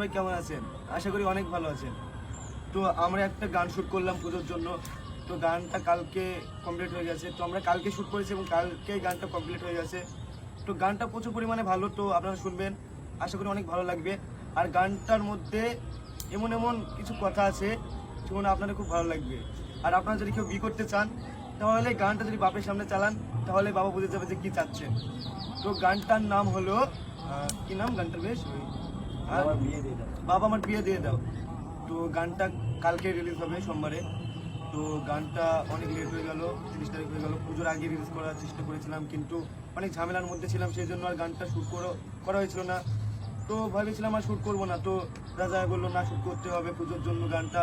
সবাই কেমন আছেন? আশা করি অনেক ভালো আছেন। তো আমরা একটা গান শ্যুট করলাম পুজোর জন্য। তো গানটা কালকে কমপ্লিট হয়ে গেছে। তো আমরা কালকে শ্যুট করেছি এবং কালকে গানটা কমপ্লিট হয়ে গেছে। তো গানটা প্রচুর পরিমাণে ভালো, তো আপনারা শুনবেন। আশা করি অনেক ভালো লাগবে। আর গানটার মধ্যে এমন এমন কিছু কথা আছে যেমন আপনাদের খুব ভালো লাগবে। আর আপনারা যদি কেউ বি করতে চান, তাহলে গানটা যদি বাপের সামনে চালান, তাহলে বাবা বুঝে যাবে যে কী চাচ্ছেন। তো গানটার নাম হলো কি নাম গানটার বেশ? বাবা আমার বিয়ে দিয়ে দাও। তো গানটা কালকে রিলিজ হবে সোমবারে। তো গানটা অনেক লেট হয়ে গেল তিরিশ তারিখ হয়ে গেল। পুজোর আগে রিলিজ করার চেষ্টা করেছিলাম কিন্তু অনেক ঝামেলার মধ্যে ছিলাম সেই জন্য আর গানটা শ্যুট করো করা হয়েছিল না। তো ভেবেছিলাম আর শ্যুট করব না। তো রাজা বলল না শ্যুট করতে হবে পুজোর জন্য গানটা।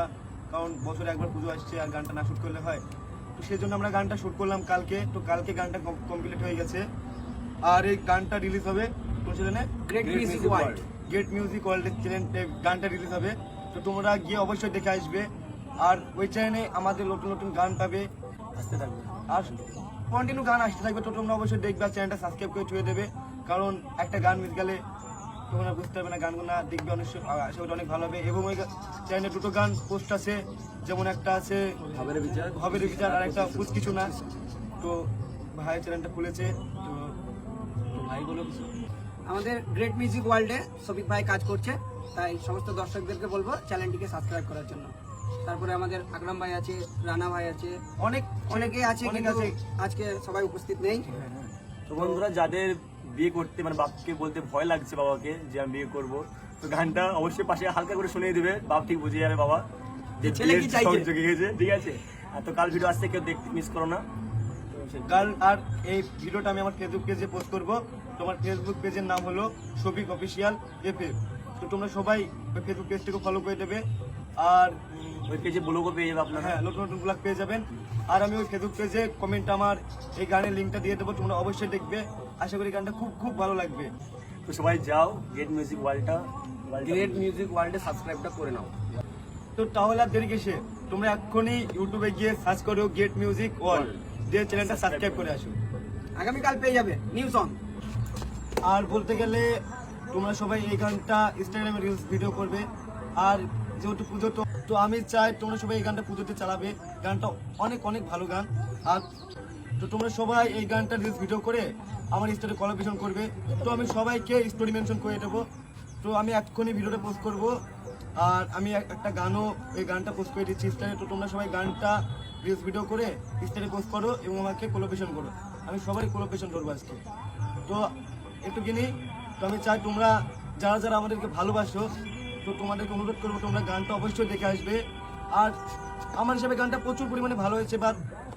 কারণ বছরে একবার পুজো আসছে আর গানটা না শ্যুট করলে হয়। তো সেই জন্য আমরা গানটা শ্যুট করলাম কালকে। তো কালকে গানটা কমপ্লিট হয়ে গেছে। আর এই গানটা রিলিজ হবে কোন চ্যানেলে Great Music World। Great music ওয়ার্ল্ডের চ্যানেলে গানটা রিলিজ হবে। তো তোমরা গিয়ে অবশ্যই দেখে আসবে। আর ওই চ্যানেলে আমাদের নতুন নতুন গান পাবে। আসতে থাকবে। আর কন্টিনিউ গান আসতে থাকবে তো তোমরা অবশ্যই দেখবে আর চ্যানেলটা সাবস্ক্রাইব করে ছুঁয়ে দেবে। কারণ একটা গান মিস গেলে তোমরা বুঝতে পারবে না গানগুলো দেখবে অনেক স- আ- আশা অনেক ভালো হবে। এবং ওই চ্যানেলে দুটো গান পোস্ট আছে। যেমন একটা আছে বিচার। হবে বিচার আর একটা কিছু না। তো ভাই চ্যানেলটা খুলেছে। তো তো ভাই বলো কিছু। আমাদের গ্রেট মিউজিক ওয়ার্ল্ডে সবিক ভাই কাজ করছে তাই সমস্ত দর্শকদেরকে বলব চ্যানেলটিকে সাবস্ক্রাইব করার জন্য। তারপরে আমাদের আকরাম ভাই আছে রানা ভাই আছে অনেক অনেকেই আছে কিন্তু আজকে সবাই উপস্থিত নেই। তো বন্ধুরা যাদের বিয়ে করতে মানে বাপকে বলতে ভয় লাগছে বাবাকে যে আমি বিয়ে করব তো গানটা অবশ্যই পাশে হালকা করে শুনিয়ে দিবে বাপ ঠিক বুঝে যাবে বাবা যে ছেলে কি চাইছে? জেগে গেছে ঠিক আছে? আর তো কাল ভিডিও আসছে কেউ দেখতে মিস করো না। কাল আর এই ভিডিওটা আমি আমার ফেসবুক পেজে পোস্ট করব। তোমার ফেসবুক পেজের নাম হলো শফিক অফিসিয়াল এফএ তো তোমরা সবাই ওই ফেসবুক পেজটাকে ফলো করে দেবে। আর ওই পেজে ব্লগও পেয়ে যাবে আপনারা। হ্যাঁ নতুন নতুন ব্লগ পেয়ে যাবেন। আর আমি ওই ফেসবুক পেজে কমেন্ট আমার এই গানের লিঙ্কটা দিয়ে দেবো তোমরা অবশ্যই দেখবে। আশা করি গানটা খুব খুব ভালো লাগবে। তো সবাই যাও গেট মিউজিক ওয়ার্ল্ডটা গ্রেট মিউজিক ওয়ার্ল্ডে সাবস্ক্রাইবটা করে নাও। তো তাহলে আর দেরি কিসে? তোমরা এক্ষুনি ইউটিউবে গিয়ে সার্চ করো গেট মিউজিক ওয়ার্ল্ড দিয়ে চ্যানেলটা সাবস্ক্রাইব করে আসো। আগামীকাল পেয়ে যাবে। নিউ সং আর বলতে গেলে তোমরা সবাই এই গানটা ইনস্টাগ্রামে রিলস ভিডিও করবে। আর যেহেতু পুজো তো তো আমি চাই তোমরা সবাই এই গানটা পুজোতে চালাবে। গানটা অনেক অনেক ভালো গান। আর তো তোমরা সবাই এই গানটা রিলস ভিডিও করে আমার স্টোরি কলাবেশন করবে। তো আমি সবাইকে স্টোরি মেনশন করে দেবো। তো আমি এক্ষুনি ভিডিওটা পোস্ট করব। আর আমি একটা গানও এই গানটা পোস্ট করে দিচ্ছি ইনস্টাগ্রামে তো। তোমরা সবাই গানটা রিলস ভিডিও করে ইনস্টাগ্রামে পোস্ট করো এবং আমাকে কোলাবেশন করো। আমি সবারই কোলাবেশন করব আজকে। তো একটু কিনি তো আমি চাই তোমরা যারা যারা আমাদেরকে ভালোবাসো, তো তোমাদেরকে অনুরোধ করব তোমরা গানটা অবশ্যই দেখে আসবে। আর আমার হিসাবে গানটা প্রচুর পরিমাণে ভালো হয়েছে বা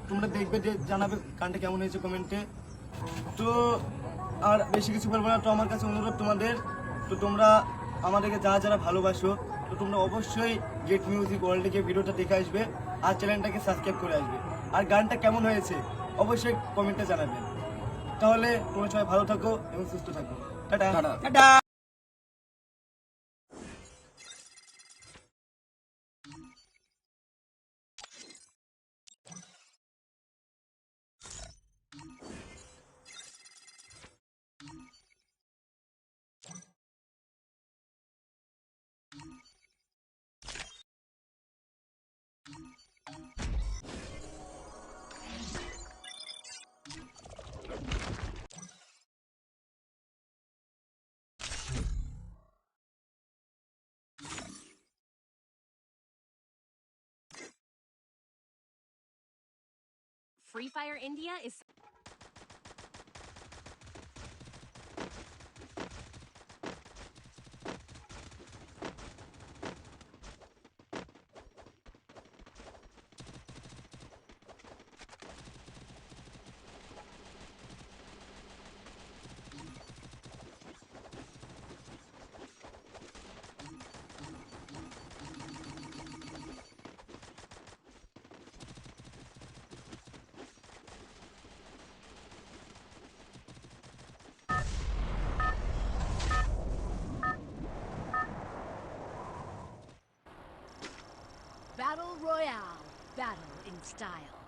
তোমরা দেখবে যে জানাবে গানটা কেমন হয়েছে কমেন্টে। তো আর বেশি কিছু বলব না, তো আমার কাছে অনুরোধ তোমাদের, তো তোমরা আমাদেরকে যারা যারা ভালোবাসো, তো তোমরা অবশ্যই গেট মিউজিক ওয়ার্ল্ডে গিয়ে ভিডিওটা দেখে আসবে, আর চ্যানেলটাকে সাবস্ক্রাইব করে আসবে। আর গানটা কেমন হয়েছে, অবশ্যই কমেন্টে জানাবে। তাহলে তোমরা সবাই ভালো থাকো এবং সুস্থ থাকো। Tata. Tata. Free Fire India is Battle Royale. Battle in style.